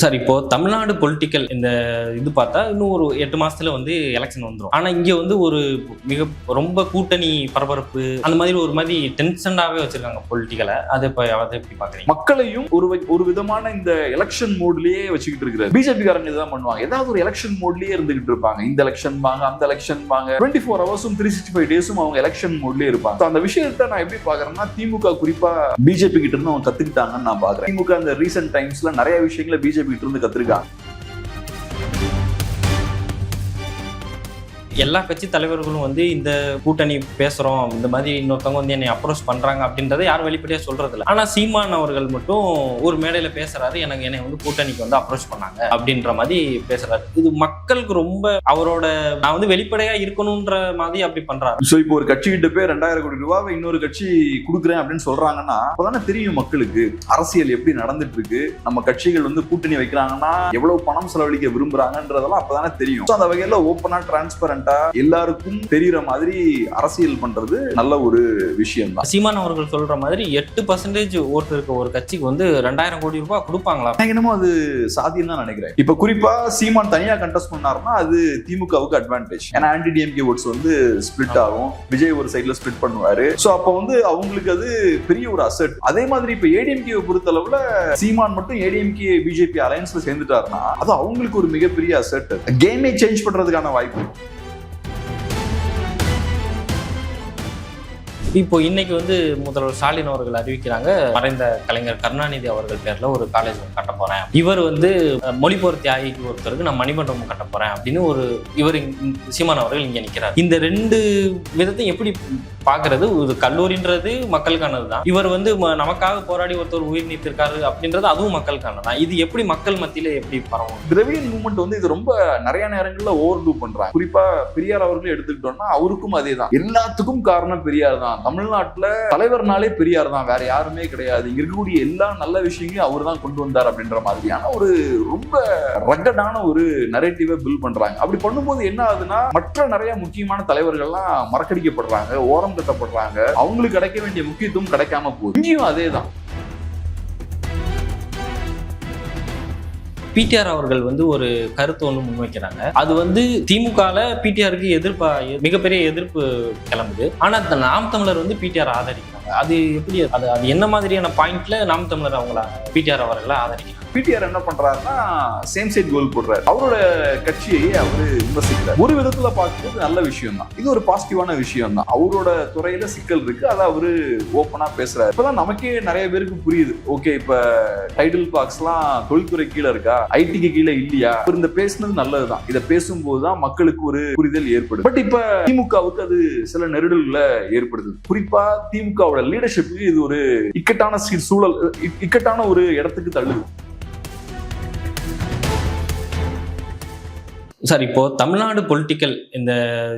Sir இப்போ Tamil Nadu political இந்த இது பார்த்தா இன்னும் ஒரு எட்டு மாசத்துல வந்து எலெக்ஷன் வந்துடும் ஆனா இங்க வந்து ஒரு மிக ரொம்ப கூட்டணி பரபரப்பு அந்த மாதிரி ஒரு மாதிரி டென்ஷனாவே வச்சிருக்காங்க பொலிட்டிக்கலை அதை இப்போ அதை எப்படி பாக்குறீங்க? மக்களையும் ஒரு ஒரு விதமான இந்த எலெக்ஷன் மோட்லயே வச்சுக்கிட்டு இருக்கிறாரு. பிஜேபி காரங்க இதுதான் பண்ணுவாங்க. ஏதாவது ஒரு எலெக்ஷன் மோட்லயே இருந்துகிட்டு இருப்பாங்க. இந்த எலெக்ஷன் வாங்க அந்த எலெக்ஷன் வாங்க. டுவெண்ட்டி ஃபோர் ஹவர்ஸும் த்ரீ சிக்ஸ்டி ஃபைவ் டேஸும் அவங்க எலெக்ஷன் மோட்லயே இருப்பாங்க. அந்த விஷயத்த நான் எப்படி பாக்குறேன்னா திமுக குறிப்பா பிஜேபி கிட்ட இருந்து அவங்க கத்துக்கிட்டாங்கன்னு நான் பாக்குறேன். திமுக இந்த ரீசெண்ட் டைம்ஸ்ல நிறைய விஷயங்களை பிஜேபி கிட்ட இருந்து கத்துருக்காங்க எல்லா கட்சி தலைவர்களும் வந்து இந்த கூட்டணி பேசுறோம் இந்த மாதிரி இன்னொருத்தவங்க வந்து என்னை அப்ரோச் பண்றாங்க அப்படின்றத யாரும் வெளிப்படையா சொல்றது இல்லை ஆனா சீமான் அவர்கள் மட்டும் ஒரு மேடையில பேசுறாரு எனக்கு என்னை வந்து கூட்டணிக்கு வந்து அப்ரோச் பண்ணாங்க அப்படின்ற மாதிரி பேசுறாரு. இது மக்களுக்கு ரொம்ப அவரோட நான் வந்து வெளிப்படையா இருக்கணும்ன்ற மாதிரி அப்படி பண்றாரு. சோ இப்போ ஒரு கட்சி கிட்ட போய் ரெண்டாயிரம் கோடி ரூபாவை இன்னொரு கட்சி கொடுக்குறேன் அப்படின்னு சொல்றாங்கன்னா அப்பதானே தெரியும் மக்களுக்கு அரசியல் எப்படி நடந்துட்டு இருக்கு நம்ம கட்சிகள் வந்து கூட்டணி வைக்கிறாங்கன்னா எவ்வளவு பணம் செலவழிக்க விரும்புறாங்கன்றதெல்லாம் அப்பதானே தெரியும். அந்த வகையில ஓப்பனா டிரான்ஸ்பரண்டா எல்லாருக்கும் தெரியற மாதிரி அரசியல் பண்றது நல்ல ஒரு விஷயம் தான் சீமான் அவர்கள் சொல்ற மாதிரி எட்டு பர்சன்டேஜ் ஓட்டு இருக்க ஒரு கட்சிக்கு வந்து ரெண்டாயிரம் கோடி ரூபாய் கொடுப்பாங்களா? என்னமோ அது சாத்தியம் தான் நினைக்கிறேன். இப்ப குறிப்பா சீமான் தனியா கண்டெஸ்ட் பண்ணாருன்னா அது திமுகவுக்கு அட்வான்டேஜ் ஏன்னா ஆன்டி டிஎம்கே ஓட்ஸ் வந்து ஸ்பிளிட் ஆகும். விஜய் ஒரு சைடுல ஸ்பிளிட் பண்ணுவாரு. சோ அப்ப வந்து அவங்களுக்கு அது பெரிய ஒரு அசெட் அதே மாதிரி இப்ப ஏடிஎம்கே பொறுத்த அளவுல சீமான் மட்டும் ஏடிஎம்கே பிஜேபி அலையன்ஸ்ல சேர்ந்துட்டாருன்னா அது அவங்களுக்கு ஒரு மிகப்பெரிய அசெட் கேமை சேஞ்ச் பண்றதுக்கான வாய்ப்பு. இப்போ இன்னைக்கு வந்து முதல்வர் ஸ்டாலின் அவர்கள் அறிவிக்கிறாங்க மறைந்த கலைஞர் கருணாநிதி அவர்கள் பேர்ல ஒரு காலேஜ் கட்ட போறேன். இவர் வந்து மொழிபோர் தியாகிக்கு ஒருத்தருக்கு நான் மணிமண்டபம் கட்ட போறேன் அப்படின்னு ஒரு இவர் சீமான் அவர்கள் இங்க நிக்கிறார். இந்த ரெண்டு விதத்தையும் எப்படி பாக்குறது ஒரு கல்லூரின்றது மக்களுக்கானது தான். இவர் வந்து ம- நமக்காக போராடி ஒருத்தர் உயிர் நீத்திருக்காரு அப்படின்றது அதுவும் மக்களுக்கானது தான். இது எப்படி மக்கள் மத்தியில எப்படி பரவும்? திரவியன் மூவ்மெண்ட் வந்து இது ரொம்ப நிறைய நேரங்கள்ல ஓவர் டூ பண்றாங்க. குறிப்பா பெரியார் அவர்களும் எடுத்துக்கிட்டோம்னா அவருக்கும் அதே தான் எல்லாத்துக்கும் காரணம் பெரியார் தான். தமிழ்நாட்டுல தலைவர்னாலே பெரியார் தான் வேற யாருமே கிடையாது. இங்க இருக்கக்கூடிய எல்லா நல்ல விஷயங்களையும் அவர் தான் கொண்டு வந்தார் அப்படின்ற மாதிரியான ஒரு ரொம்ப ரகடான ஒரு நரேட்டிவை பில் பண்றாங்க. அப்படி பண்ணும்போது என்ன ஆகுதுன்னா மற்ற நிறைய முக்கியமான தலைவர்கள்லாம் மறக்கடிக்கப்படுறாங்க ஓரம் கட்டப்படுறாங்க அவங்களுக்கு கிடைக்க வேண்டிய முக்கியத்துவம் கிடைக்காம போகுது. இங்கேயும் அதே தான் பிடிஆர் அவர்கள் வந்து ஒரு கருத்து ஒன்று முன்வைக்கிறாங்க. அது வந்து திமுகல பிடிஆருக்கு எதிர்ப்பா மிகப்பெரிய எதிர்ப்பு கிளம்புது. ஆனா நாம் தமிழர் வந்து பிடிஆர் ஆதரிக்கிறாங்க. அது எப்படி அது அது என்ன மாதிரியான பாயிண்ட்ல நாம் தமிழர் அவங்கள பிடிஆர் அவர்களை ஆதரிக்கிறாங்க? பிடிஆர் என்ன பண்றாருன்னா சேம் சைட் கோல் போடுறாரு. அவரோட கட்சியை அவரு விமர்சிக்கிறார். ஒரு விதத்துல பார்க்கும்போது நல்ல விஷயம் தான் இது ஒரு பாசிட்டிவான விஷயம் தான் அவரோட துறையில சிக்கல் இருக்கு. அதை அவரு ஓப்பனா பேசுறாரு. இப்பதான் நமக்கே நிறைய பேருக்கு புரியுது. ஓகே இப்ப டைட்டில் பாக்ஸ்லாம் தொழில்துறை கீழே இருக்கா? ஐடிக்கு கீழே இல்லையா? இந்த பேசுனது நல்லதுதான். இதை பேசும்போது தான் மக்களுக்கு ஒரு புரிதல் ஏற்படும் பட் இப்ப திமுகவுக்கு அது சில நெருடல்களை ஏற்படுது குறிப்பா திமுகவோட லீடர்ஷிப்புக்கு இது ஒரு இக்கட்டான சூழல் இக்கட்டான ஒரு இடத்துக்கு தள்ளுது. சார் இப்போ தமிழ்நாடு பொலிட்டிக்கல் இந்த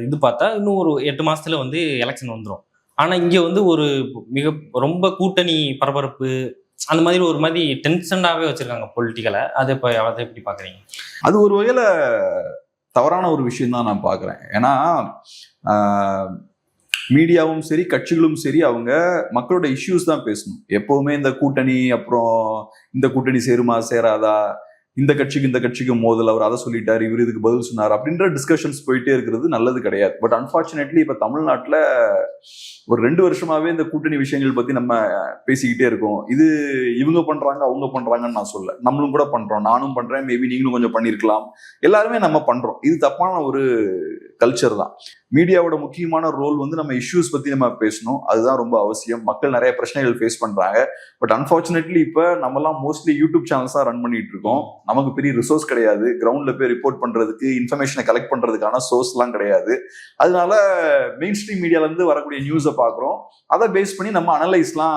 இது பார்த்தா இன்னும் ஒரு எட்டு மாசத்துல வந்து எலெக்ஷன் வந்துடும் ஆனா இங்க வந்து ஒரு மிக ரொம்ப கூட்டணி பரபரப்பு அந்த மாதிரி ஒரு மாதிரி டென்ஷனாகவே வச்சிருக்காங்க பொலிட்டிக்கலை அதை இப்போ அதை எப்படி பாக்குறீங்க? அது ஒரு வகையில தவறான ஒரு விஷயம் தான் நான் பார்க்குறேன் ஏன்னா மீடியாவும் சரி கட்சிகளும் சரி அவங்க மக்களோட இஷ்யூஸ் தான் பேசணும். எப்பவுமே இந்த கூட்டணி அப்புறம் இந்த கூட்டணி சேருமா சேராதா? இந்த கட்சிக்கு இந்த கட்சிக்கு மோதல் அவர் அதை சொல்லிட்டார் இவர் இதுக்கு பதில் சொன்னார் அப்படின்ற டிஸ்கஷன்ஸ் போயிட்டே இருக்கிறது நல்லது கிடையாது. பட் அன்பார்ச்சுனேட்லி இப்போ தமிழ்நாட்டில் ஒரு ரெண்டு வருஷமாவே இந்த கூட்டணி விஷயங்கள் பற்றி நம்ம பேசிக்கிட்டே இருக்கோம். இது இவங்க பண்ணுறாங்க அவங்க பண்ணுறாங்கன்னு நான் சொல்ல நம்மளும் கூட பண்ணுறோம் நானும் பண்ணுறேன் மேபி நீங்களும் கொஞ்சம் பண்ணியிருக்கலாம் எல்லாருமே நம்ம பண்ணுறோம் இது தப்பான ஒரு கல்ச்சர் தான். மீடியாவோட முக்கியமான ரோல் வந்து நம்ம இஷ்யூஸ் பத்தி நம்ம பேசணும். அதுதான் ரொம்ப அவசியம். மக்கள் நிறைய பிரச்சனைகள் ஃபேஸ் பண்றாங்க. பட் அன்பார்ச்சுனேட்லி இப்போ நம்மலாம் மோஸ்ட்லி யூடியூப் சேனல்ஸ் தான் ரன் பண்ணிட்டு இருக்கோம். நமக்கு பெரிய ரிசோர்ஸ் கிடையாது. கிரவுண்ட்ல போய் ரிப்போர்ட் பண்றதுக்கு இன்ஃபர்மேஷனை கலெக்ட் பண்றதுக்கான சோர்ஸ்லாம் கிடையாது. அதனால மெயின் ஸ்ட்ரீம் மீடியால இருந்து வரக்கூடிய நியூஸை பார்க்குறோம் அதை பேஸ் பண்ணி நம்ம அனலைஸ்லாம்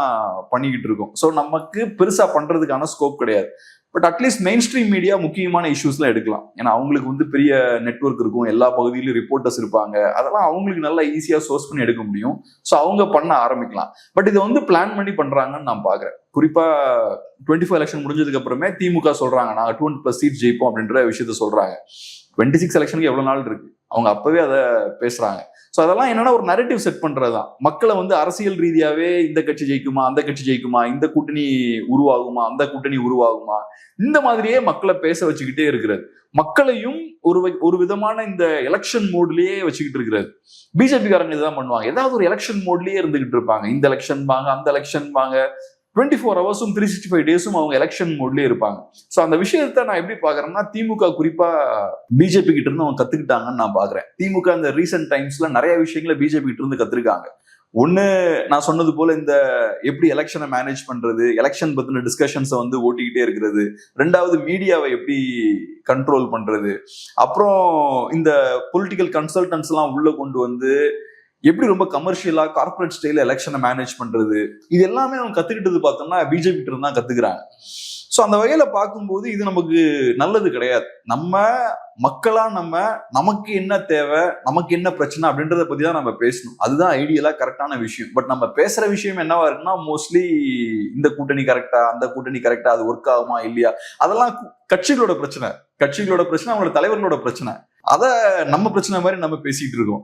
பண்ணிக்கிட்டு இருக்கோம். ஸோ நமக்கு பெருசா பண்றதுக்கான ஸ்கோப் கிடையாது. But at least mainstream media முக்கியமான இஷ்யூஸ்லாம் எடுக்கலாம். ஏன்னா அவங்களுக்கு வந்து பெரிய நெட்ஒர்க் இருக்கும். எல்லா பகுதியிலும் ரிப்போர்ட்டர்ஸ் இருப்பாங்க. அதெல்லாம் அவங்களுக்கு நல்லா ஈஸியாக சோர்ஸ் பண்ணி எடுக்க முடியும். ஸோ அவங்க பண்ண ஆரம்பிக்கலாம். பட் இதை வந்து பிளான் பண்ணி பண்ணுறாங்கன்னு நான் பார்க்குறேன். குறிப்பாக டுவெண்ட்டி ஃபைவ் எலெக்ஷன் முடிஞ்சதுக்கு அப்புறமே திமுக சொல்கிறாங்க நாங்கள் டூ ப்ளஸ் சீட் ஜெயிப்போம் அப்படின்ற விஷயத்த சொல்கிறாங்க டுவெண்ட்டி சிக்ஸ் எலெக்ஷனுக்கு எவ்வளோ நாள் இருக்குது அவங்க அப்போவே அதை பேசுகிறாங்க ஸோ அதெல்லாம் என்னன்னா ஒரு நரேட்டிவ் செட் பண்றதுதான். மக்களை வந்து அரசியல் ரீதியாவே இந்த கட்சி ஜெயிக்குமா அந்த கட்சி ஜெயிக்குமா இந்த கூட்டணி உருவாகுமா அந்த கூட்டணி உருவாகுமா இந்த மாதிரியே மக்களை பேச வச்சுக்கிட்டே இருக்கிறது. மக்களையும் ஒரு ஒரு விதமான இந்த எலெக்ஷன் மோட்லயே வச்சுக்கிட்டு இருக்கிறது. பிஜேபி காரங்க இதுதான் பண்ணுவாங்க. ஏதாவது ஒரு எலெக்ஷன் மோட்லயே இருந்துகிட்டு இருப்பாங்க. இந்த எலெக்ஷன் வாங்க அந்த எலெக்ஷன் வாங்க டுவெண்ட்டி ஃபோர் ஹவர்ஸும் த்ரீ சிக்ஸ்டி ஃபைவ் டேஸும் அவங்க எலெக்ஷன் மோட்லேயே இருப்பாங்க. ஸோ அந்த விஷயத்த நான் எப்படி பார்க்குறேன்னா திமுக குறிப்பாக பிஜேபி கிட்ட இருந்து அவங்க கற்றுக்கிட்டாங்கன்னு நான் பார்க்குறேன். திமுக இந்த ரீசெண்ட் டைம்ஸில் நிறைய விஷயங்களை பிஜேபி கிட்ட இருந்து கற்றுருக்காங்க ஒன்று நான் சொன்னது போல் இந்த எப்படி எலெக்ஷனை மேனேஜ் பண்ணுறது எலெக்ஷன் பற்றின டிஸ்கஷன்ஸை வந்து ஓட்டிக்கிட்டே இருக்கிறது. ரெண்டாவது மீடியாவை எப்படி கண்ட்ரோல் பண்ணுறது அப்புறம் இந்த பொலிட்டிக்கல் கன்சல்டன்ஸ்லாம் உள்ளே கொண்டு வந்து எப்படி ரொம்ப கமர்ஷியலா கார்ப்பரேட் ஸ்டைல எலெக்ஷனை மேனேஜ் பண்றது? இது எல்லாமே அவங்க கத்துக்கிட்டது பார்த்தோம்னா பிஜேபி கிட்ட இருந்து தான் கத்துக்கிறாங்க. ஸோ அந்த வகையில பார்க்கும்போது இது நமக்கு நல்லது கிடையாது. நம்ம மக்களா நம்ம நமக்கு என்ன தேவை நமக்கு என்ன பிரச்சனை அப்படின்றத பத்தி தான் நம்ம பேசணும். அதுதான் ஐடியலா கரெக்டான விஷயம். பட் நம்ம பேசுற விஷயம் என்னவா இருக்குன்னா மோஸ்ட்லி இந்த கூட்டணி கரெக்டா அந்த கூட்டணி கரெக்டா அது ஒர்க் ஆகுமா இல்லையா? அதெல்லாம் கட்சிகளோட பிரச்சனை. கட்சிகளோட பிரச்சனை அவங்களோட தலைவர்களோட பிரச்சனை. அதை நம்ம பிரச்சனை மாதிரி நம்ம பேசிகிட்டு இருக்கோம்.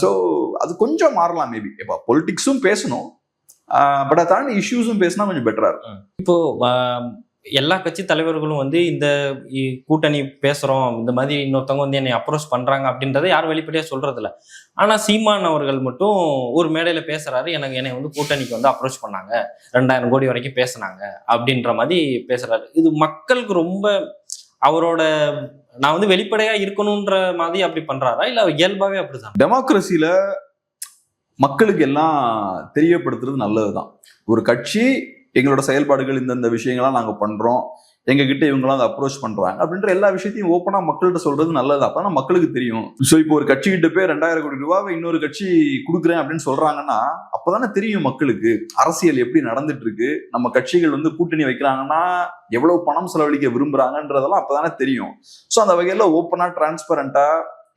ஸோ அது கொஞ்சம் மாறலாம் மேபி இப்போ பொலிட்டிக்ஸும் பேசணும். பட் அதை தாண்டி இஷ்யூஸும் பேசினா கொஞ்சம் பெட்டராக இருக்கும். இப்போ எல்லா கட்சி தலைவர்களும் வந்து இந்த இ- கூட்டணி பேசுகிறோம் இந்த மாதிரி இன்னொருத்தவங்க வந்து என்னை அப்ரோச் பண்ணுறாங்க அப்படின்றத யாரும் வெளிப்படையாக சொல்கிறதில்ல ஆனால் சீமான் அவர்கள் மட்டும் ஒரு மேடையில் பேசுகிறாரு எனக்கு என்னை வந்து கூட்டணிக்கு வந்து அப்ரோச் பண்ணாங்க. ரெண்டாயிரம் கோடி வரைக்கும் பேசுனாங்க அப்படின்ற மாதிரி பேசுகிறாரு இது மக்களுக்கு ரொம்ப அவரோட நான் வந்து வெளிப்படையா இருக்கணும்ன்ற மாதிரி அப்படி பண்றாரா? இல்ல இயல்பாவே அப்படிதான் டெமோக்ரஸியில மக்களுக்கு எல்லாம் தெரியப்படுத்துறது நல்லதுதான். ஒரு கட்சி எங்களோட செயல்பாடுகள் இந்தந்த விஷயங்கள்லாம் நாங்க பண்றோம். எங்ககிட்ட இவங்களாம் அதை அப்ரோச் பண்றாங்க. அப்படின்ற எல்லா விஷயத்தையும் ஓப்பனா மக்கள்கிட்ட சொல்றது நல்லது. அப்பதான் மக்களுக்கு தெரியும். ஸோ இப்போ ஒரு கட்சி கிட்ட போய் ரெண்டாயிரம் கோடி ரூபாவை இன்னொரு கட்சி கொடுக்குறேன் அப்படின்னு சொல்றாங்கன்னா அப்பதானே தெரியும் மக்களுக்கு அரசியல் எப்படி நடந்துட்டு இருக்கு நம்ம கட்சிகள் வந்து கூட்டணி வைக்கிறாங்கன்னா எவ்வளவு பணம் செலவழிக்க விரும்புறாங்கன்றதெல்லாம் அப்பதானே தெரியும். ஸோ அந்த வகையில ஓப்பனா டிரான்ஸ்பரண்டா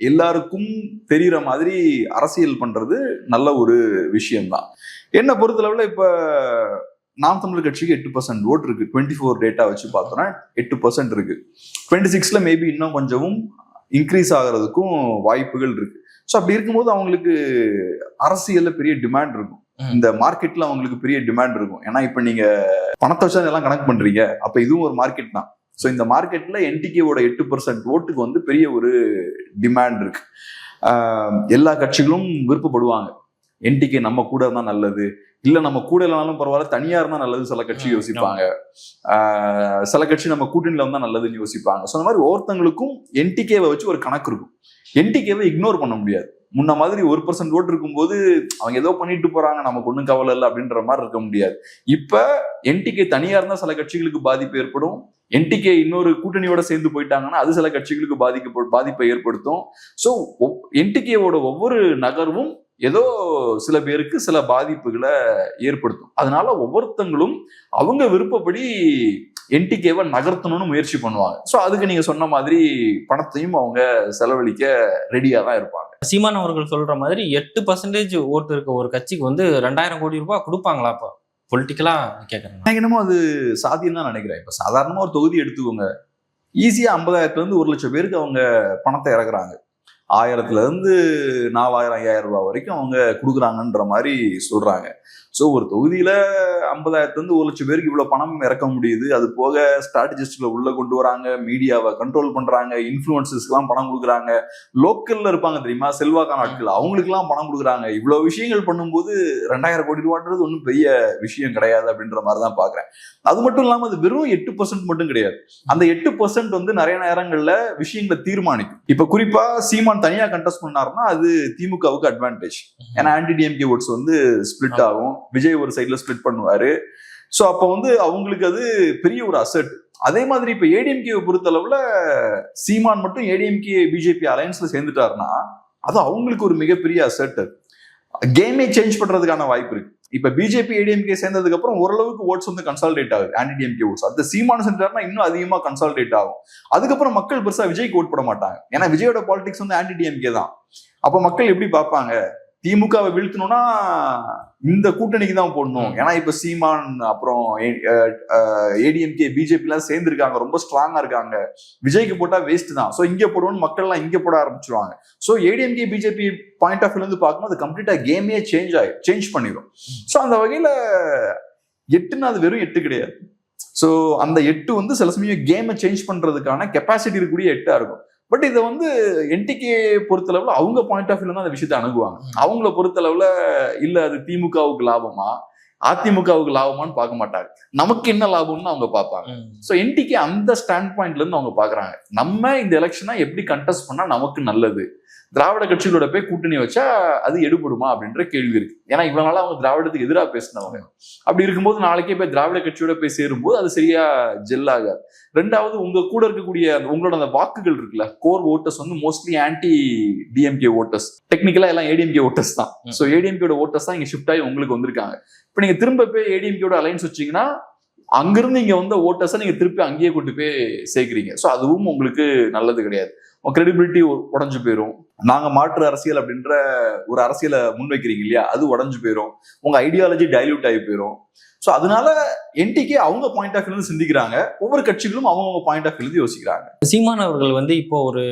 எல்லாருக்கும் தெரிகிற மாதிரி அரசியல் பண்றது நல்ல ஒரு விஷயம்தான். என்ன பொறுத்தளவுல இப்ப நாம் தமிழர் கட்சிக்கு எட்டு பர்சன்ட் ஓட் இருக்கு. டுவெண்ட்டி ஃபோர் டேட்டா வச்சு பார்த்தோம்னா எட்டு பர்சன்ட் இருக்கு. டுவெண்ட்டி சிக்ஸ்ல மேபி இன்னும் கொஞ்சமும் இன்க்ரீஸ் ஆகிறதுக்கும் வாய்ப்புகள் இருக்கு. ஸோ அப்படி இருக்கும்போது அவங்களுக்கு அரசியல்ல பெரிய டிமாண்ட் இருக்கும். இந்த மார்க்கெட்ல அவங்களுக்கு பெரிய டிமாண்ட் இருக்கும். ஏன்னா இப்ப நீங்க பணத்தை வச்சு எல்லாம் கணக்கு பண்றீங்க. அப்ப இதுவும் ஒரு மார்க்கெட் தான். ஸோ இந்த மார்க்கெட்ல என்டிகேவோட எட்டு பர்சன்ட் ஓட்டுக்கு வந்து பெரிய ஒரு டிமாண்ட் இருக்கு. எல்லா கட்சிகளும் விருப்பப்படுவாங்க. என்டிகே நம்ம கூட இருந்தா நல்லது. இல்ல நம்ம கூட இல்லைனாலும் பரவாயில்ல. தனியா இருந்தா நல்லது சில கட்சி யோசிப்பாங்க. சில கட்சி நம்ம கூட்டணியில வந்தா நல்லதுன்னு யோசிப்பாங்க. ஸோ அந்த மாதிரி ஒவ்வொருத்தங்களுக்கும் என்டிகேவை வச்சு ஒரு கணக்கு இருக்கும். என்டிகேவை இக்னோர் பண்ண முடியாது. முன்ன மாதிரி ஒரு பர்சன்ட் ஓட்டு இருக்கும்போது அவங்க ஏதோ பண்ணிட்டு போறாங்க. நமக்கு ஒன்றும் கவலை இல்லை அப்படின்ற மாதிரி இருக்க முடியாது. இப்ப என்டிகே தனியா இருந்தா சில கட்சிகளுக்கு பாதிப்பு ஏற்படும். என்டிகே இன்னொரு கூட்டணியோட சேர்ந்து போயிட்டாங்கன்னா அது சில கட்சிகளுக்கு பாதிக்க பாதிப்பை ஏற்படுத்தும். ஸோ என்டிகேவோட ஒவ்வொரு நகர்வும் ஏதோ சில பேருக்கு சில பாதிப்புகளை ஏற்படுத்தும். அதனால ஒவ்வொருத்தங்களும் அவங்க விருப்பப்படி என்டிகேவை நகர்த்தணும்னு முயற்சி பண்ணுவாங்க. ஸோ அதுக்கு நீங்க சொன்ன மாதிரி பணத்தையும் அவங்க செலவழிக்க ரெடியா தான் இருப்பாங்க. சீமான் அவர்கள் சொல்ற மாதிரி எட்டு பர்சன்டேஜ் ஓட்டு இருக்க ஒரு கட்சிக்கு வந்து ரெண்டாயிரம் கோடி ரூபாய் கொடுப்பாங்களா இப்போ பொலிட்டிக்கலா கேக்குறேன் எனக்கு என்னமோ அது சாத்தியம் தான் நினைக்கிறேன். இப்ப சாதாரணமா ஒரு தொகுதி எடுத்துக்கோங்க. ஈஸியா ஐம்பதாயிரத்துல இருந்து ஒரு லட்சம் பேருக்கு அவங்க பணத்தை இறக்குறாங்க. ஆயிரத்துல இருந்து நாலாயிரம் ஐயாயிரம் ரூபாய் வரைக்கும் அவங்க கொடுக்குறாங்கன்ற மாதிரி சொல்றாங்க. ஸோ ஒரு தொகுதியில ஐம்பதாயிரத்துல இருந்து ஒரு லட்சம் பேருக்கு இவ்வளவு பணம் இறக்க முடியுது. அது போக ஸ்ட்ராட்டஜிஸ்ட்ல உள்ள கொண்டு வராங்க மீடியாவை கண்ட்ரோல் பண்றாங்க இன்ஃபுளுசஸ்க்குலாம் பணம் கொடுக்குறாங்க. லோக்கல்ல இருப்பாங்க தெரியுமா? செல்வாக்கான ஆட்கள். அவங்களுக்குலாம் பணம் கொடுக்குறாங்க. இவ்வளவு விஷயங்கள் பண்ணும்போது ரெண்டாயிரம் கோடி ரூபான்றது ஒன்றும் பெரிய விஷயம் கிடையாது அப்படின்ற மாதிரி தான் பாக்குறேன். அது மட்டும் இல்லாம அது வெறும் எட்டு பர்சன்ட் மட்டும் கிடையாது. அந்த எட்டு பர்சன்ட் வந்து நிறைய நேரங்கள்ல விஷயங்களை தீர்மானிக்கும். இப்ப குறிப்பா சீமான் தனியா கண்டெஸ்ட் பண்ணாருன்னா அது திமுகவுக்கு அட்வான்டேஜ் ஏன்னா ஆன்டி டிஎம்கே ஓட்ஸ் வந்து ஸ்பிளிட். ஆகும். விஜய் ஒரு சைட்ல ஸ்பிளிட் பண்ணுவாரு. ஸோ அப்போ வந்து அவங்களுக்கு அது பெரிய ஒரு அசட் அதே மாதிரி இப்ப ஏடிஎம்கேவை பொறுத்தளவுல சீமான் மட்டும் ஏடிஎம்கே பிஜேபி அலையன்ஸ்ல சேர்ந்துட்டாருன்னா அது அவங்களுக்கு ஒரு மிகப்பெரிய அசட் கேமே சேஞ்ச் பண்றதுக்கான வாய்ப்பு இருக்கு. இப்ப பிஜேபி ஏடிஎம்கே சேர்ந்ததுக்கு அப்புறம் ஓரளவுக்கு ஓட்ஸ் வந்து கன்சால்டேட் ஆகுது ஆன்டிடிஎம்கே ஓட்ஸ் அடுத்த சீமான சென்றார்னா இன்னும் அதிகமா கன்சால்டேட் ஆகும். அதுக்கப்புறம் மக்கள் பெருசா விஜய்க்கு ஓட் போட மாட்டாங்க. ஏன்னா விஜயோட பாலிடிக்ஸ் வந்து ஆன்டிடிஎம்கே தான். அப்ப மக்கள் எப்படி பார்ப்பாங்க? திமுகவை வீழ்த்தணும்னா இந்த கூட்டணிக்கு தான் போடணும். ஏன்னா இப்ப சீமான் அப்புறம் ஏடிஎம்கே பிஜேபி எல்லாம் சேர்ந்திருக்காங்க. ரொம்ப ஸ்ட்ராங்கா இருக்காங்க. விஜய்க்கு போட்டா வேஸ்ட் தான். சோ இங்க போடுவோம்னு மக்கள் எல்லாம் இங்க போட ஆரம்பிச்சிருவாங்க. So ADMK BJP point of இருந்து பார்க்கும்போது கம்ப்ளீட்டா கேமே சேஞ்ச் ஆகி சேஞ்ச் பண்ணிடும் சோ அந்த வகையில எட்டுன்னா அது வெறும் எட்டு கிடையாது. சோ அந்த எட்டு வந்து சில சமயம் கேமை சேஞ்ச் பண்றதுக்கான கெப்பாசிட்டி இருக்கக்கூடிய எட்டா இருக்கும். பட் இதை வந்து என்டிகே பொறுத்தளவுல அவங்க பாயிண்ட் ஆஃப் வியூல அந்த விஷயத்தை அணுகுவாங்க. அவங்கள பொறுத்தளவுல இல்ல அது திமுகவுக்கு லாபமா? அதிமுகவுக்கு லாபமான்னு பார்க்க மாட்டாங்க. நமக்கு என்ன லாபம்னு அவங்க பார்ப்பாங்க. ஸோ என்டிகே அந்த ஸ்டாண்ட் பாயிண்ட்ல இருந்து அவங்க பாக்குறாங்க நம்ம இந்த எலெக்ஷனை எப்படி கண்டெஸ்ட் பண்ணா நமக்கு நல்லது? திராவிட கட்சிகளோட போய் கூட்டணி வச்சா அது எடுபடுமா அப்படின்ற கேள்வி இருக்கு. ஏன்னா இவ்வளவு நாளா அவங்க திராவிடத்துக்கு எதிராக பேசினவங்க. அப்படி இருக்கும்போது நாளைக்கே போய் திராவிட கட்சியோட போய் சேரும்போது அது சரியா ஜெல் ஆகாது. ரெண்டாவது உங்க கூட இருக்கக்கூடிய உங்களோட அந்த வாக்குகள் இருக்குல்ல கோர் ஓட்டர்ஸ் வந்து மோஸ்ட்லி ஆன்டி டிஎம்கே ஓட்டர்ஸ் டெக்னிக்கலா எல்லாம் ஏடிஎம்கே ஓட்டர்ஸ் தான். ஸோ ஏடிஎம்கேட ஓட்டர்ஸ் தான் இங்க ஷிஃப்ட் ஆகி உங்களுக்கு வந்திருக்காங்க. இப்போ நீங்க திரும்ப போய் ஏடிஎம்கேட அலைன்ஸ் வச்சீங்கன்னா அங்கிருந்து இங்க வந்த ஓட்டர்ஸை நீங்க திருப்பி அங்கேயே கொண்டு போய் சேர்க்குறீங்க. ஸோ அதுவும் உங்களுக்கு நல்லது கிடையாது. கிரெடிபிலிட்டி உடஞ்சு போயிடும் நாங்க மாற்று அரசியல் அப்படின்ற ஒரு அரசியலை முன்வைக்கிறீங்க இல்லையா? அது உடஞ்சு போயிடும் உங்க ஐடியாலஜி டைல்யூட் ஆகி போயிடும் ஸோ அதனால என்டிகே அவங்க பாயிண்ட் ஆஃப் இருந்து சிந்திக்கிறாங்க. ஒவ்வொரு கட்சிகளும் அவங்கவுங்க பாயிண்ட் ஆஃப் இருந்து யோசிக்கிறாங்க. சீமான் அவர்கள் வந்து இப்போ ஒரு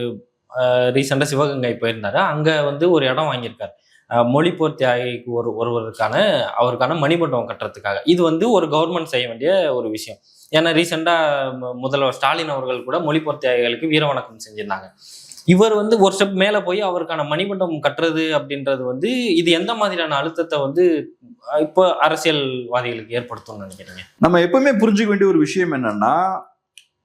ரீசெண்டாக சிவகங்கை போயிருந்தாரு. அங்கே வந்து ஒரு இடம் வாங்கியிருக்காரு. அஹ், மொழிப்போர் தியாகிக்கு ஒரு ஒருவருக்கான அவருக்கான மணிமண்டபம் கட்டுறதுக்காக. இது வந்து ஒரு கவர்மெண்ட் செய்ய வேண்டிய ஒரு விஷயம். ஏன்னா ரீசெண்டாக முதல்வர் ஸ்டாலின் அவர்கள் கூட மொழிப்போர் தியாகிகளுக்கு வீர வணக்கம் செஞ்சிருந்தாங்க. இவர் வந்து ஒரு ஸ்டெப் மேலே போய் அவருக்கான மணிமண்டபம் கட்டுறது அப்படின்றது வந்து இது எந்த மாதிரியான அழுத்தத்தை வந்து இப்போ அரசியல்வாதிகளுக்கு ஏற்படுத்தும்னு நினைக்கிறீங்க? நம்ம எப்பவுமே புரிஞ்சுக்க வேண்டிய ஒரு விஷயம் என்னன்னா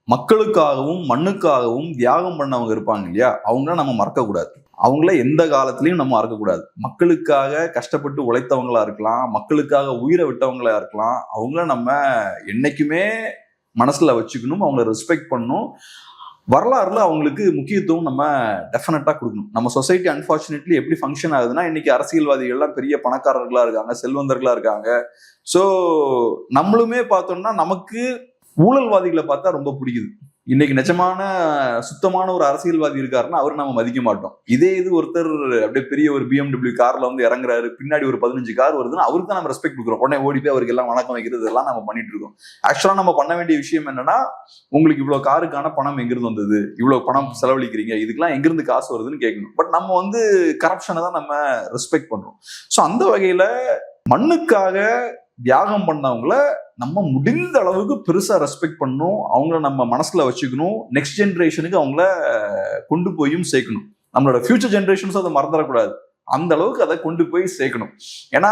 மக்களுக்காகவும் மண்ணுக்காகவும் தியாகம் பண்ணவங்க இருப்பாங்க இல்லையா? அவங்கள நம்ம மறக்கக்கூடாது. அவங்கள எந்த காலத்திலையும் நம்ம மறக்கக்கூடாது மக்களுக்காக கஷ்டப்பட்டு உழைத்தவங்களா இருக்கலாம் மக்களுக்காக உயிரை விட்டவங்களா இருக்கலாம். அவங்கள நம்ம என்னைக்குமே மனசுல வச்சுக்கணும் அவங்கள ரெஸ்பெக்ட் பண்ணணும். வரலாறுல அவங்களுக்கு முக்கியத்துவம் நம்ம டெஃபினட்டா கொடுக்கணும். நம்ம சொசைட்டி அன்பார்ச்சுனேட்லி எப்படி ஃபங்க்ஷன் ஆகுதுன்னா இன்னைக்கு அரசியல்வாதிகள்லாம் பெரிய பணக்காரர்களா இருக்காங்க செல்வந்தர்களா இருக்காங்க. ஸோ நம்மளுமே பார்த்தோம்னா நமக்கு ஊழல்வாதிகளை பார்த்தா ரொம்ப பிடிக்குது. இன்னைக்கு நிஜமான சுத்தமான ஒரு அரசியல்வாதி இருக்காருன்னா அவர் நம்ம மதிக்க மாட்டோம். இதே இது ஒருத்தர் அப்படியே பெரிய ஒரு பிஎம்டபிள்யூ கார்ல வந்து இறங்குறாரு பின்னாடி ஒரு பதினஞ்சு கார் வருதுன்னா அவருக்கு தான் நம்ம ரெஸ்பெக்ட் கொடுக்குறோம். உடனே ஓடி போய் அவருக்கு எல்லாம் வணக்கம் வைக்கிறது எல்லாம் நம்ம பண்ணிட்டு இருக்கோம். ஆக்சுவலா நம்ம பண்ண வேண்டிய விஷயம் என்னன்னா உங்களுக்கு இவ்வளவு காருக்கான பணம் எங்கிருந்து வந்தது? இவ்வளவு பணம் செலவழிக்கிறீங்க? இதுக்கெல்லாம் எங்கிருந்து காசு வருதுன்னு கேட்கணும். பட் நம்ம வந்து கரப்ஷனை தான் நம்ம ரெஸ்பெக்ட் பண்றோம். ஸோ அந்த வகையில மண்ணுக்காக தியாகம் பண்ணவங்கள நம்ம முடிந்த அளவுக்கு பெருசாக ரெஸ்பெக்ட் பண்ணணும். அவங்கள நம்ம மனசில் வச்சுக்கணும். நெக்ஸ்ட் ஜென்ரேஷனுக்கு அவங்கள கொண்டு போயும் சேர்க்கணும். நம்மளோட ஃபியூச்சர் ஜென்ரேஷன்ஸும் அதை மறந்துடக்கூடாது. அந்த அளவுக்கு அதை கொண்டு போய் சேர்க்கணும். ஏன்னா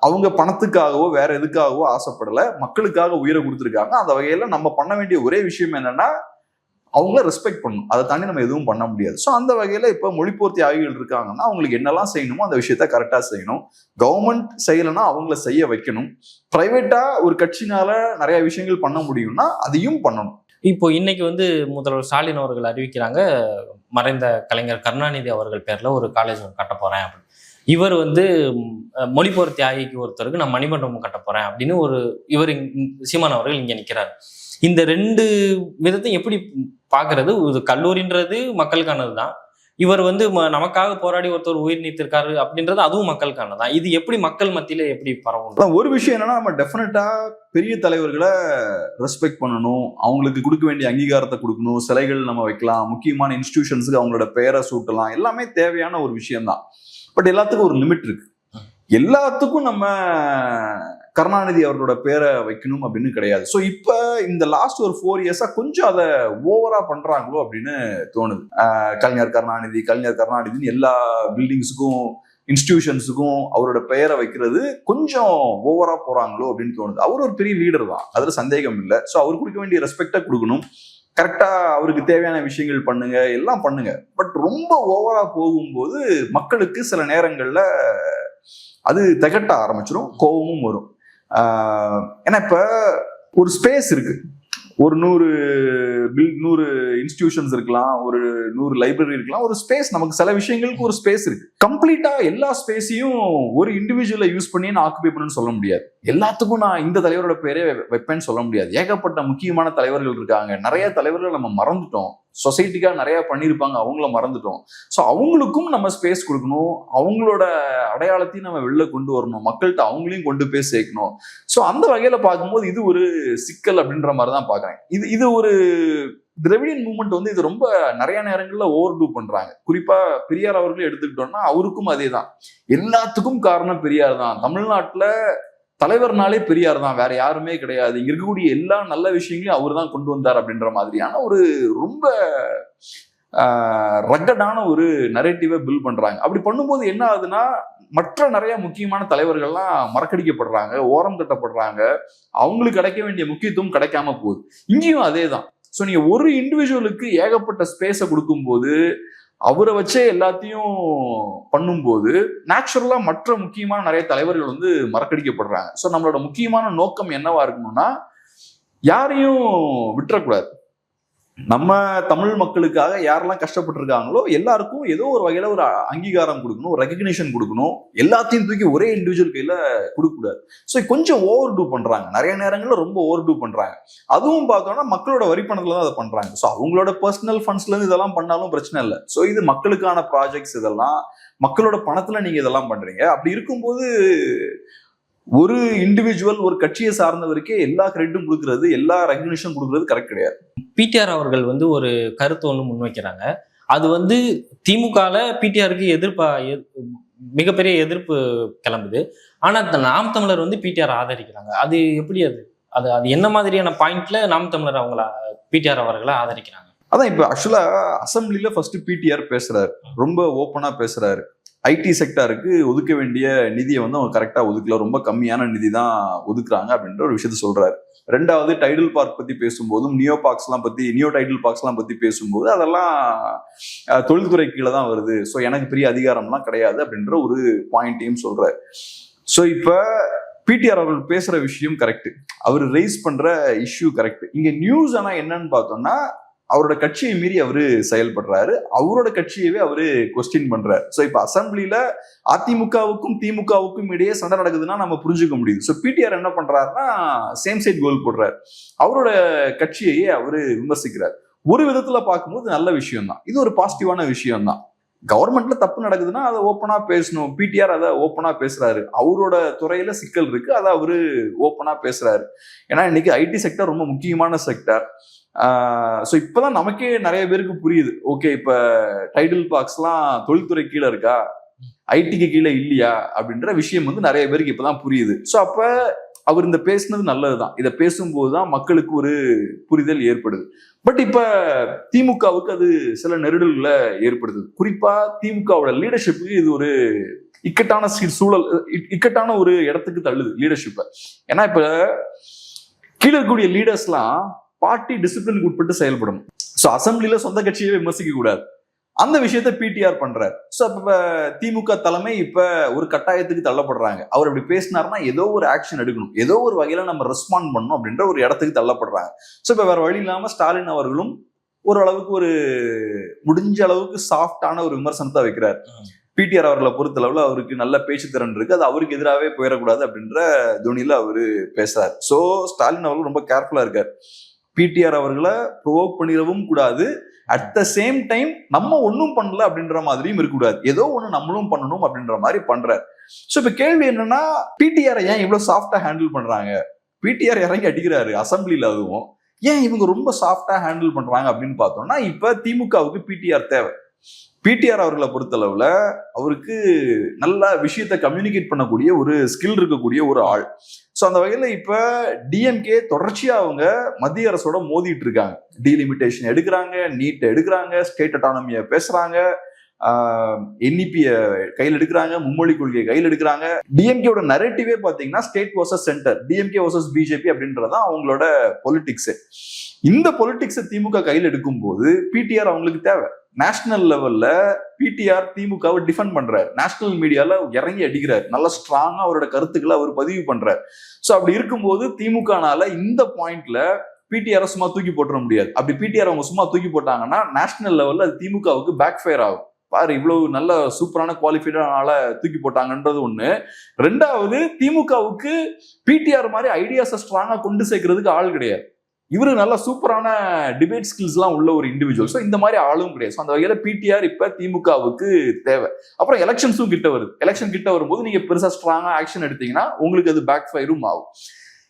அவங்க பணத்துக்காகவோ வேற எதுக்காகவோ ஆசைப்படலை. மக்களுக்காக உயிரை கொடுத்துருக்காங்க. அந்த வகையில் நம்ம பண்ண வேண்டிய ஒரே விஷயம் என்னன்னா அவங்கள ரெஸ்பெக்ட் பண்ணணும். அதை தாண்டி நம்ம எதுவும் பண்ண முடியாது. ஸோ அந்த வகையில் இப்போ மொழிபூர்த்தி ஆய்வுகள் இருக்காங்கன்னா அவங்களுக்கு என்னெல்லாம் செய்யணுமோ அந்த விஷயத்த கரெக்டாக செய்யணும். கவர்மெண்ட் செய்யலைன்னா அவங்கள செய்ய வைக்கணும். ப்ரைவேட்டாக ஒரு கட்சினால நிறைய விஷயங்கள் பண்ண முடியும்னா அதையும் பண்ணணும். இப்போ இன்னைக்கு வந்து முதல்வர் ஸ்டாலின் அவர்கள் அறிவிக்கிறாங்க மறைந்த கலைஞர் கருணாநிதி அவர்கள் பேரில் ஒரு காலேஜ் கட்ட போகிறேன் அப்படின்னு. இவர் வந்து மொழிபோர்த்தி ஆகிக்கு ஒருத்தருக்கு நான் மணிமண்டபம் கட்ட போகிறேன் அப்படின்னு ஒரு இவர் சீமான் அவர்கள் இங்கே நிற்கிறார் இந்த ரெண்டு விதத்தையும் எப்படி பாக்குறது இது கல்லூரின்றது மக்களுக்கானது தான் இவர் வந்து நமக்காக போராடி ஒருத்தர் உயிர் நீத்திருக்காரு அப்படின்றது அதுவும் மக்களுக்கானது தான் இது எப்படி மக்கள் மத்தியில எப்படி பரவும்? ஒரு விஷயம் என்னன்னா நம்ம டெஃபினட்டா பெரிய தலைவர்களை ரெஸ்பெக்ட் பண்ணணும் அவங்களுக்கு கொடுக்க வேண்டிய அங்கீகாரத்தை கொடுக்கணும் சிலைகள் நம்ம வைக்கலாம் முக்கியமான இன்ஸ்டிடியூஷன்ஸுக்கு அவங்களோட பெயரை சூட்டலாம் எல்லாமே தேவையான ஒரு விஷயம்தான். பட் எல்லாத்துக்கும் ஒரு லிமிட் இருக்கு. எல்லாத்துக்கும் நம்ம கருணாநிதி அவர்களோட பேரை வைக்கணும் அப்படின்னு கிடையாது. ஸோ இப்போ இந்த லாஸ்ட் ஒரு ஃபோர் இயர்ஸா கொஞ்சம் அதை ஓவரா பண்றாங்களோ அப்படின்னு தோணுது. கலைஞர் கருணாநிதி கலைஞர் கருணாநிதினு எல்லா பில்டிங்ஸுக்கும் இன்ஸ்டிடியூஷன்ஸுக்கும் அவரோட பெயரை வைக்கிறது கொஞ்சம் ஓவரா போறாங்களோ அப்படின்னு தோணுது. அவர் ஒரு பெரிய லீடர் தான். அதுல சந்தேகம் இல்லை. ஸோ அவர் கொடுக்க வேண்டிய ரெஸ்பெக்டை கொடுக்கணும். கரெக்டா அவருக்கு தேவையான விஷயங்கள் பண்ணுங்க எல்லாம் பண்ணுங்க. பட் ரொம்ப ஓவரா போகும்போது மக்களுக்கு சில நேரங்கள்ல அது திகட்ட ஆரம்பிச்சிடும் கோபமும் வரும். ஏன்னா இப்ப ஒரு ஸ்பேஸ் இருக்கு. ஒரு நூறு பில் நூறு இன்ஸ்டிடியூஷன்ஸ் இருக்கலாம் ஒரு நூறு லைப்ரரி இருக்கலாம் ஒரு ஸ்பேஸ் நமக்கு சில விஷயங்களுக்கு ஒரு ஸ்பேஸ் இருக்கு. கம்ப்ளீட்டா எல்லா ஸ்பேஸையும் ஒரு இண்டிவிஜுவலை யூஸ் பண்ணி நான் ஆக்குபை பண்ணுன்னு சொல்ல முடியாது. எல்லாத்துக்கும் நான் இந்த தலைவரோட பேரே வைப்பேன்னு சொல்ல முடியாது. ஏகப்பட்ட முக்கியமான தலைவர்கள் இருக்காங்க. நிறைய தலைவர்கள் நம்ம மறந்துட்டோம். சொசைட்டிக்காக நிறைய பண்ணியிருப்பாங்க. அவங்கள மறந்துட்டோம். ஸோ அவங்களுக்கும் நம்ம ஸ்பேஸ் கொடுக்கணும். அவங்களோட அடையாளத்தையும் நம்ம வெளில கொண்டு வரணும். மக்கள்கிட்ட அவங்களையும் கொண்டு போய் சேர்க்கணும். ஸோ அந்த வகையில் பார்க்கும்போது இது ஒரு சிக்கல் அப்படின்ற மாதிரி தான் பார்க்குறேன். இது இது ஒரு திரவிடியன் மூமெண்ட் வந்து இது ரொம்ப நிறைய நேரங்களில் ஓவர் டூ பண்றாங்க. குறிப்பா பெரியார் அவர்களே எடுத்துக்கிட்டோம்னா அவருக்கும் அதே தான் எல்லாத்துக்கும் காரணம் பெரியார் தான். தமிழ்நாட்டில் தலைவர்னாலே பெரியார் தான் வேற யாருமே கிடையாது. இங்க இருக்கக்கூடிய எல்லா நல்ல விஷயங்களையும் அவர் தான் கொண்டு வந்தார் அப்படின்ற மாதிரியான ஒரு ரொம்ப ரக்கடான ஒரு நரேட்டிவை பில் பண்றாங்க. அப்படி பண்ணும்போது என்ன ஆகுதுன்னா மற்ற நிறைய முக்கியமான தலைவர்கள்லாம் மறக்கடிக்கப்படுறாங்க ஓரம் கட்டப்படுறாங்க அவங்களுக்கு கிடைக்க வேண்டிய முக்கியத்துவம் கிடைக்காம போகுது. இங்கேயும் அதே தான் ஸோ நீங்க ஒரு இண்டிவிஜுவலுக்கு ஏகப்பட்ட ஸ்பேஸை கொடுக்கும்போது அவரை வச்சே எல்லாத்தையும் பண்ணும்போது நேச்சுரலாக மற்ற முக்கியமான நிறைய தலைவர்கள் வந்து மறக்கடிக்கப்படுறாங்க. ஸோ நம்மளோட முக்கியமான நோக்கம் என்னவா இருக்கணும்னா யாரையும் விட்டுறக்கூடாது. நம்ம தமிழ் மக்களுக்காக யாரெல்லாம் கஷ்டப்பட்டிருக்காங்களோ எல்லாருக்கும் ஏதோ ஒரு வகையில ஒரு அங்கீகாரம் கொடுக்கணும் ரெகக்னிஷன் கொடுக்கணும். எல்லாத்தையும் தூக்கி ஒரே இண்டிவிஜுவல் கையில கொடுக்கக்கூடாது. ஸோ கொஞ்சம் ஓவர் டூ பண்றாங்க. நிறைய நேரங்களில் ரொம்ப ஓவர் டூ பண்றாங்க. அதுவும் பார்த்தோம்னா மக்களோட வரிப்பணத்துல தான் அதை பண்றாங்க. ஸோ அவங்களோட பர்சனல் ஃபண்ட்ஸ்ல இருந்து இதெல்லாம் பண்ணாலும் பிரச்சனை இல்லை. ஸோ இது மக்களுக்கான ப்ராஜெக்ட்ஸ் இதெல்லாம் மக்களோட பணத்துல நீங்க இதெல்லாம் பண்றீங்க. அப்படி இருக்கும்போது ஒரு இண்டிவிஜுவல் ஒரு கட்சியை சார்ந்தவருக்கே எல்லா கிரெடிட்டும் கொடுக்கறது எல்லா ரெகக்னிஷன் கொடுக்கறது கரெக்ட் கிடையாது. பிடிஆர் அவர்கள் வந்து ஒரு கருத்து ஒன்று முன்வைக்கிறாங்க. அது வந்து திமுகல பிடிஆருக்கு எதிர்ப்பா எ- மிகப்பெரிய எதிர்ப்பு கிளம்புது. ஆனா இந்த நாம் தமிழர் வந்து பிடிஆர் ஆதரிக்கிறாங்க. அது எப்படி அது? அது அது என்ன மாதிரியான பாயிண்ட்ல நாம் தமிழர் அவங்கள பிடிஆர் அவர்களை ஆதரிக்கிறாங்க? அதான் இப்ப ஆக்சுவலா அசம்பிளில ஃபர்ஸ்ட் பிடிஆர் பேசுறாரு. ரொம்ப ஓப்பனா பேசுறாரு. ஐடி செக்டாருக்கு ஒதுக்க வேண்டிய நிதியை வந்து அவங்க கரெக்டாக ஒதுக்கல. ரொம்ப கம்மியான நிதி தான் ஒதுக்குறாங்க அப்படின்ற ஒரு விஷயத்த சொல்றாரு. ரெண்டாவது டைடல் பார்க் பத்தி பேசும்போதும் நியோ பார்க்ஸ்லாம் பற்றி பத்தி நியோ டைடல் பார்க்ஸ்லாம் பற்றி பத்தி பேசும்போது அதெல்லாம் தொழில்துறை கீழே தான் வருது. ஸோ எனக்கு பெரிய அதிகாரம்லாம் கிடையாது அப்படின்ற ஒரு பாயிண்ட்டையும் சொல்றாரு. ஸோ இப்போ பிடிஆர் அவர்கள் பேசுற விஷயம் கரெக்ட் அவர் ரைஸ் பண்ற இஷ்யூ கரெக்ட் இங்க நியூஸ் ஆனா என்னன்னு பார்த்தோம்னா அவரோட கட்சியை மீறி அவரு செயல்படுறாரு. அவரோட கட்சியவே அவரு கொஸ்டின் பண்றாரு. ஸோ இப்போ அசம்பிளில அதிமுகவுக்கும் திமுகவுக்கும் இடையே சண்டை நடக்குதுன்னா நம்ம புரிஞ்சுக்க முடியுது. ஸோ பிடிஆர் என்ன பண்றாருன்னா சேம் சைட் கோல் போடுறாரு. அவரோட கட்சியையே அவரு விமர்சிக்கிறார். ஒரு விதத்துல பார்க்கும்போது நல்ல விஷயம் தான் இது ஒரு பாசிட்டிவான விஷயம் தான் கவர்மெண்ட்ல தப்பு நடக்குதுன்னா அதை ஓப்பனா பேசணும். பிடிஆர் அதை ஓப்பனா பேசுறாரு. அவரோட துறையில சிக்கல் இருக்கு. அதை அவரு ஓப்பனா பேசுறாரு. ஏன்னா இன்னைக்கு ஐடி செக்டர் ரொம்ப முக்கியமான செக்டர் ஸோ இப்போதான் நமக்கே நிறைய பேருக்கு புரியுது. ஓகே இப்போ டைட்டில் பாக்ஸ்லாம் தொழில்துறை கீழே இருக்கா? ஐடிக்கு கீழே இல்லையா? அப்படின்ற விஷயம் வந்து நிறைய பேருக்கு இப்பதான் புரியுது. ஸோ அப்போ அவர் இந்த பேசுனது நல்லதுதான். இதை பேசும்போது தான் மக்களுக்கு ஒரு புரிதல் ஏற்படுது. பட் இப்ப திமுகவுக்கு அது சில நெருடல்களை ஏற்படுது குறிப்பா திமுகவோட லீடர்ஷிப்புக்கு இது ஒரு இக்கட்டான சூழல் இக்கட்டான ஒரு இடத்துக்கு தள்ளுது லீடர்ஷிப்பை ஏன்னா இப்ப கீழே இருக்கக்கூடிய லீடர்ஸ்லாம் பார்ட்டி டிசிப்ளினுக்கு உட்பட்டு செயல்படணும் ஸோ அசம்பிளில சொந்த கட்சியை விமர்சிக்க கூடாது. அந்த விஷயத்த பிடிஆர் பண்றாரு. ஸோ இப்ப திமுக தலைமை இப்ப ஒரு கட்டாயத்துக்கு தள்ளப்படுறாங்க. அவர் இப்படி பேசினாருன்னா ஏதோ ஒரு ஆக்ஷன் எடுக்கணும். ஏதோ ஒரு வகையில நம்ம ரெஸ்பாண்ட் பண்ணணும் அப்படின்ற ஒரு இடத்துக்கு தள்ளப்படுறாங்க. ஸோ இப்ப வேற வழி இல்லாம ஸ்டாலின் அவர்களும் ஓரளவுக்கு ஒரு முடிஞ்ச அளவுக்கு சாஃப்டான ஒரு விமர்சனத்தை வைக்கிறார். பிடிஆர் அவர்களை பொறுத்தளவுல அவருக்கு நல்ல பேச்சு திறன் இருக்கு. அது அவருக்கு எதிராகவே போயிடக்கூடாது அப்படின்ற துணியில அவரு பேசுறாரு. ஸோ ஸ்டாலின் அவர்கள் ரொம்ப கேர்ஃபுல்லா இருக்கார். பிடிஆர் அவர்களை ப்ரொவோக் பண்ணிடவும் கூடாது. அட் த சேம் டைம் நம்ம ஒன்றும் பண்ணல அப்படின்ற மாதிரியும் இருக்கக்கூடாது. ஏதோ ஒன்று நம்மளும் பண்ணணும் அப்படின்ற மாதிரி பண்றாரு. ஸோ இப்போ கேள்வி என்னன்னா பிடிஆரை ஏன் இவ்வளோ சாஃப்டா ஹேண்டில் பண்றாங்க? பிடிஆர் இறங்கி அடிக்கிறாரு அசம்பிளியில் அதுவும். ஏன் இவங்க ரொம்ப சாஃப்டா ஹேண்டில் பண்றாங்க அப்படின்னு பார்த்தோம்னா இப்போ திமுகவுக்கு பிடிஆர் தேவை. பிடிஆர் அவர்களை பொறுத்தளவுல அவருக்கு நல்ல விஷயத்தை கம்யூனிகேட் பண்ணக்கூடிய ஒரு ஸ்கில் இருக்கக்கூடிய ஒரு ஆள். ஸோ அந்த வகையில இப்ப டிஎம்கே தொடர்ச்சியா அவங்க மத்திய அரசோட மோதிட்டு இருக்காங்க. டீலிமிட்டேஷன் எடுக்கிறாங்க நீட்டை எடுக்கிறாங்க ஸ்டேட் அட்டானமியை பேசுறாங்க என்இபியை கையில் எடுக்கிறாங்க மும்மொழி கொள்கையை கையில் எடுக்கிறாங்க. டிஎம்கேயோட நரேட்டிவே பாத்தீங்கன்னா state versus centre DMK versus BJP அப்படின்றதான் அவங்களோட பொலிட்டிக்ஸு இந்த பொலிட்டிக்ஸை திமுக கையில் எடுக்கும்போது பிடிஆர் அவங்களுக்கு தேவை. நேஷனல் லெவல்ல பிடிஆர் திமுகவை டிஃபெண்ட் பண்றாரு. நேஷனல் மீடியால இறங்கி அடிக்கிறார். நல்ல ஸ்ட்ராங்கா அவரோட கருத்துக்களை அவர் பதிவு பண்றாரு. ஸோ அப்படி இருக்கும்போது திமுகனால இந்த பாயிண்ட்ல பிடிஆர் சும்மா தூக்கி போட்டுற முடியாது. அப்படி பிடிஆர் அவங்க சும்மா தூக்கி போட்டாங்கன்னா நேஷனல் லெவல்ல அது திமுகவுக்கு பேக் ஃபயர் ஆகும். பாரு இவ்வளவு நல்ல சூப்பரான குவாலிஃபைடான தூக்கி போட்டாங்கன்றது ஒண்ணு. ரெண்டாவது திமுகவுக்கு பிடிஆர் மாதிரி ஐடியாஸை ஸ்ட்ராங்கா கொண்டு சேர்க்கறதுக்கு ஆள் கிடையாது. இவரு நல்ல சூப்பரான டிபேட் ஸ்கில்ஸ்லாம் உள்ள ஒரு இண்டிவிஜுவல் ஸோ இந்த மாதிரி ஆளும் கிடையாது. ஸோ அந்த வகையில் பிடிஆர் இப்போ திமுகவுக்கு தேவை. அப்புறம் எலெக்ஷன்ஸும் கிட்ட வருது. எலெக்ஷன் கிட்ட வரும்போது நீங்கள் பெருசாக ஸ்ட்ராங்காக ஆக்ஷன் எடுத்தீங்கன்னா உங்களுக்கு அது பேக் ஃபயரும் ஆகும்.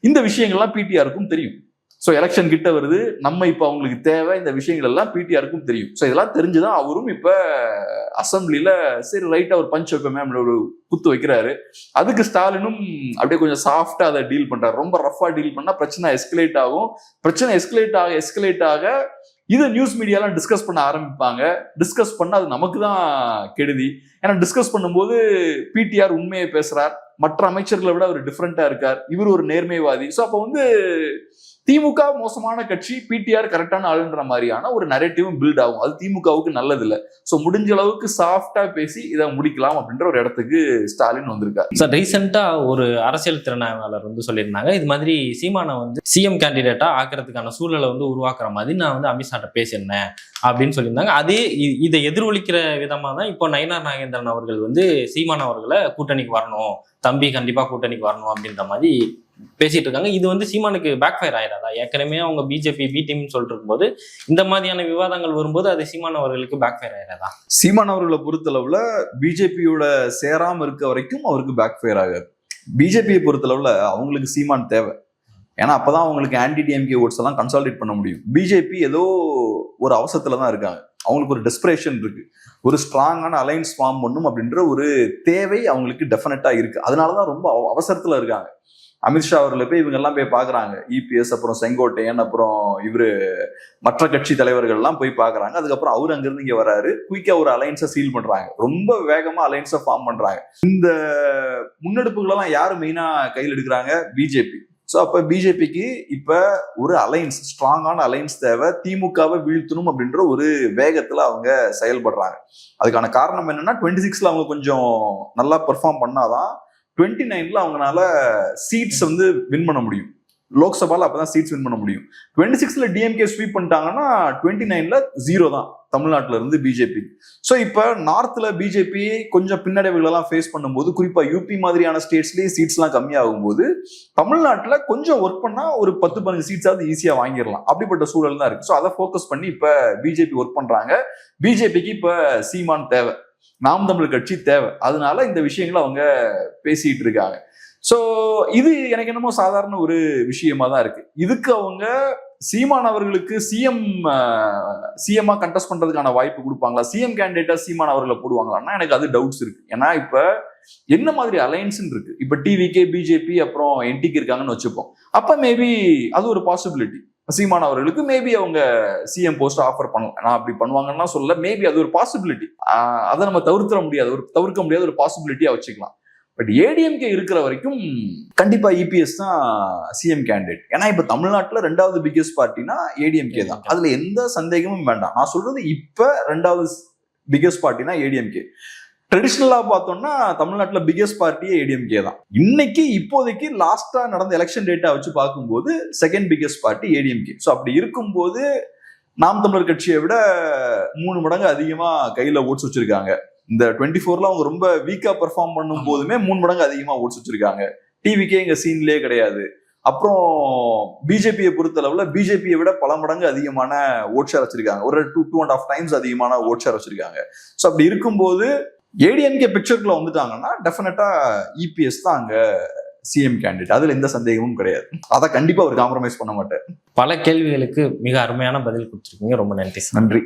இந்த விஷயங்கள்லாம் பிடிஆருக்கும் தெரியும். ஸோ எலெக்ஷன் கிட்ட வருது. நம்ம இப்போ அவங்களுக்கு தேவை இந்த விஷயங்கள் எல்லாம் பிடிஆருக்கும் தெரியும். ஸோ இதெல்லாம் தெரிஞ்சுதான் அவரும் இப்போ அசம்பிளியில் சரி ரைட்டாக அவர் பஞ்ச் வைப்போமே ஒரு குத்து வைக்கிறாரு. அதுக்கு ஸ்டாலினும் அப்படியே கொஞ்சம் சாஃப்டாக அதை டீல் பண்ணுறாரு ரொம்ப ரஃபாக டீல் பண்ணால் பிரச்சனை எஸ்கலேட் ஆகும். பிரச்சனை எஸ்கலேட் ஆக எஸ்கலேட் ஆக இதை நியூஸ் மீடியாலாம் டிஸ்கஸ் பண்ண ஆரம்பிப்பாங்க. டிஸ்கஸ் பண்ண அது நமக்கு தான் கெடுதி. ஏன்னா டிஸ்கஸ் பண்ணும்போது பிடிஆர் உண்மையை பேசுறார். மற்ற அமைச்சர்களை விட அவர் டிஃப்ரெண்டா இருக்கார். இவர் ஒரு நேர்மைவாதி. ஸோ அப்போ வந்து திமுக மோசமான கட்சி பிடிஆர் கரெக்டான ஆளுன்ற மாதிரியான ஒரு நரேட்டிவும் பில்ட் ஆகும். அது திமுகவுக்கு நல்லது இல்லை. ஸோ முடிஞ்ச அளவுக்கு சாஃப்டா பேசி இதை முடிக்கலாம் அப்படின்ற ஒரு இடத்துக்கு ஸ்டாலின் வந்திருக்காரு. சார் ரீசெண்டா ஒரு அரசியல் திறனாய்வாளர் வந்து சொல்லியிருந்தாங்க. இது மாதிரி சீமானை வந்து சிஎம் கேண்டிடேட்டா ஆக்குறதுக்கான சூழலை வந்து உருவாக்குற மாதிரி நான் வந்து அமித்ஷாட்ட பேசியிருந்தேன் அப்படின்னு சொல்லியிருந்தாங்க. அதே இதை எதிரொலிக்கிற விதமாக தான் இப்போ நயினார் நாகேந்திரன் அவர்கள் வந்து சீமான் அவர்களை கூட்டணிக்கு வரணும். தம்பி கண்டிப்பா கூட்டணிக்கு வரணும் அப்படின்ற மாதிரி பேசிட்டு இருக்காங்க இது வந்து சீமானுக்கு பேக் ஃபயர் ஆயிடாதா ஏற்கனவே அவங்க பிஜேபி பி டீம் சொல்லிட்டு இருக்கும்போது இந்த மாதிரியான விவாதங்கள் வரும்போது அது சீமான் அவர்களுக்கு பேக் ஃபயர் ஆயிடாதா சீமான் அவர்களை பொறுத்தளவுல பிஜேபியோட சேராம இருக்க வரைக்கும் அவருக்கு பேக் ஃபயர் ஆகாது பிஜேபியை பொறுத்தளவுல அவங்களுக்கு சீமான் தேவை. ஏன்னா அப்பதான் அவங்களுக்கு ஆன்டி டிஎம்கே ஓட்ஸ் எல்லாம் கன்சாலிடேட் பண்ண முடியும். பிஜேபி ஏதோ ஒரு அவசரத்துல தான் இருக்காங்க. அவங்களுக்கு ஒரு டெஸ்பிரேஷன் இருக்கு. ஒரு ஸ்ட்ராங்கான அலைன்ஸ் ஃபார்ம் பண்ணும் அப்படின்ற ஒரு தேவை அவங்களுக்கு டெஃபினட்டா இருக்கு. அதனாலதான் ரொம்ப அவ- அவசரத்துல இருக்காங்க. அமித்ஷா அவர்களை போய் இவங்க எல்லாம் போய் பார்க்குறாங்க. இபிஎஸ் அப்புறம் செங்கோட்டையன் அப்புறம் இவரு மற்ற கட்சி தலைவர்கள்லாம் போய் பார்க்குறாங்க. அதுக்கப்புறம் அவர் அங்கேருந்து இங்கே வராரு குயிக்காக ஒரு அலைன்ஸை சீல் பண்ணுறாங்க ரொம்ப வேகமாக அலைன்ஸை ஃபார்ம் பண்ணுறாங்க இந்த முன்னெடுப்புகளெல்லாம் யார் மெயினாக கையில் எடுக்கிறாங்க? பிஜேபி ஸோ அப்போ பிஜேபிக்கு இப்போ ஒரு அலைன்ஸ் ஸ்ட்ராங்கான அலைன்ஸ் தேவை. திமுகவை வீழ்த்தணும் அப்படின்ற ஒரு வேகத்தில் அவங்க செயல்படுறாங்க. அதுக்கான காரணம் என்னன்னா டுவெண்ட்டி சிக்ஸில் அவங்க கொஞ்சம் நல்லா பெர்ஃபார்ம் பண்ணாதான் டுவெண்ட்டி நைன்ல அவங்களால சீட்ஸ் வந்து வின் பண்ண முடியும். லோக்சபால அப்பதான் சீட்ஸ் வின் பண்ண முடியும். டுவெண்ட்டி சிக்ஸ்ல டிஎம்கே ஸ்வீப் பண்ணிட்டாங்கன்னா டுவெண்ட்டி நைன்ல ஜீரோ தான். தமிழ்நாட்டுல இருந்து பிஜேபி ஸோ இப்போ நார்த்ல பிஜேபி கொஞ்சம் பின்னடைவுகள் எல்லாம் ஃபேஸ் பண்ணும்போது குறிப்பா யூபி மாதிரியான ஸ்டேட்ஸ்லயே சீட்ஸ்லாம் கம்மியாகும் போது தமிழ்நாட்டுல கொஞ்சம் ஒர்க் பண்ணா ஒரு பத்து பதினஞ்சு சீட்ஸாவது ஈஸியா வாங்கிடலாம். அப்படிப்பட்ட சூழல் தான் இருக்கு. ஸோ அதை ஃபோக்கஸ் பண்ணி இப்ப பிஜேபி ஒர்க் பண்றாங்க. பிஜேபிக்கு இப்ப சீமான் தேவை. நாம் தமிழ் கட்சி தேவை. அதனால இந்த விஷயங்களை அவங்க பேசிட்டு இருக்காங்க. ஸோ இது எனக்கு என்னமோ சாதாரண ஒரு விஷயமா தான் இருக்கு. இதுக்கு அவங்க சீமான் அவர்களுக்கு சிஎம் சிஎம்மா கண்டெஸ்ட் பண்றதுக்கான வாய்ப்பு கொடுப்பாங்களா? சிஎம் கேண்டிடேட்டா சீமான் அவர்களை போடுவாங்களான்னா எனக்கு அது டவுட்ஸ் இருக்கு. ஏன்னா இப்ப என்ன மாதிரி அலையன்ஸ் இருக்கு. இப்ப டிவிகே பிஜேபி அப்புறம் என்டிக்கு இருக்காங்கன்னு வச்சுப்போம். அப்ப மேபி அது ஒரு பாசிபிலிட்டி சீமான் அவர்களுக்கு மேபி அவங்க சிஎம் போஸ்ட் ஆஃபர் பண்ணலாம் நான் அப்படி பண்ணுவாங்கன்னா சொல்ல மேபி அது ஒரு பாசிபிலிட்டி அதை நம்ம தவிர்த்திட முடியாது. ஒரு தவிர்க்க முடியாத ஒரு பாசிபிலிட்டியா வச்சுக்கலாம். பட் ஏடிஎம்கே இருக்கிற வரைக்கும் கண்டிப்பா இபிஎஸ் தான் சிஎம் கேண்டிடேட் ஏன்னா இப்ப தமிழ்நாட்டுல ரெண்டாவது பிக்கெஸ்ட் பார்ட்டினா ஏடிஎம்கே தான். அதுல எந்த சந்தேகமும் வேண்டாம். நான் சொல்றது இப்ப ரெண்டாவது பிக்கெஸ்ட் பார்ட்டினா ஏடிஎம்கே ட்ரெடிஷ்னலா பார்த்தோம்னா தமிழ்நாட்டுல பிக்கெஸ்ட் பார்ட்டியே ஏடிஎம்கே தான். இன்னைக்கு இப்போதைக்கு லாஸ்டா நடந்த எலெக்ஷன் டேட்டா வச்சு பார்க்கும்போது second biggest party ADMK so அப்படி இருக்கும்போது நாம் தமிழர் கட்சியை விட மூணு மடங்கு அதிகமா கையில ஓட்ஸ் வச்சிருக்காங்க. இந்த டுவெண்ட்டி ஃபோர்ல அவங்க ரொம்ப வீக்கா பெர்ஃபார்ம் பண்ணும் போதுமே மூணு மடங்கு அதிகமா ஓட்ஸ் வச்சிருக்காங்க. டிவிக்கே எங்க சீன்லயே கிடையாது. அப்புறம் பிஜேபியை பொறுத்தளவுல பிஜேபியை விட பல மடங்கு அதிகமான ஓட் ஷேர் வச்சிருக்காங்க? ஒரு two two and half times அதிகமான ஓட் ஷேர் வச்சிருக்காங்க? ஸோ அப்படி இருக்கும்போது ஏடிஎம்கே பிக்சருக்குள்ள வந்துட்டாங்கன்னா டெஃபினட்டா இபிஎஸ் தான் அங்க சிஎம் கேண்டிடேட் அதுல எந்த சந்தேகமும் கிடையாது. அதை கண்டிப்பா அவர் காம்ப்ரமைஸ் பண்ண மாட்டார். பல கேள்விகளுக்கு மிக அருமையான பதில் கொடுத்துருக்கீங்க. ரொம்ப நன்றி நன்றி.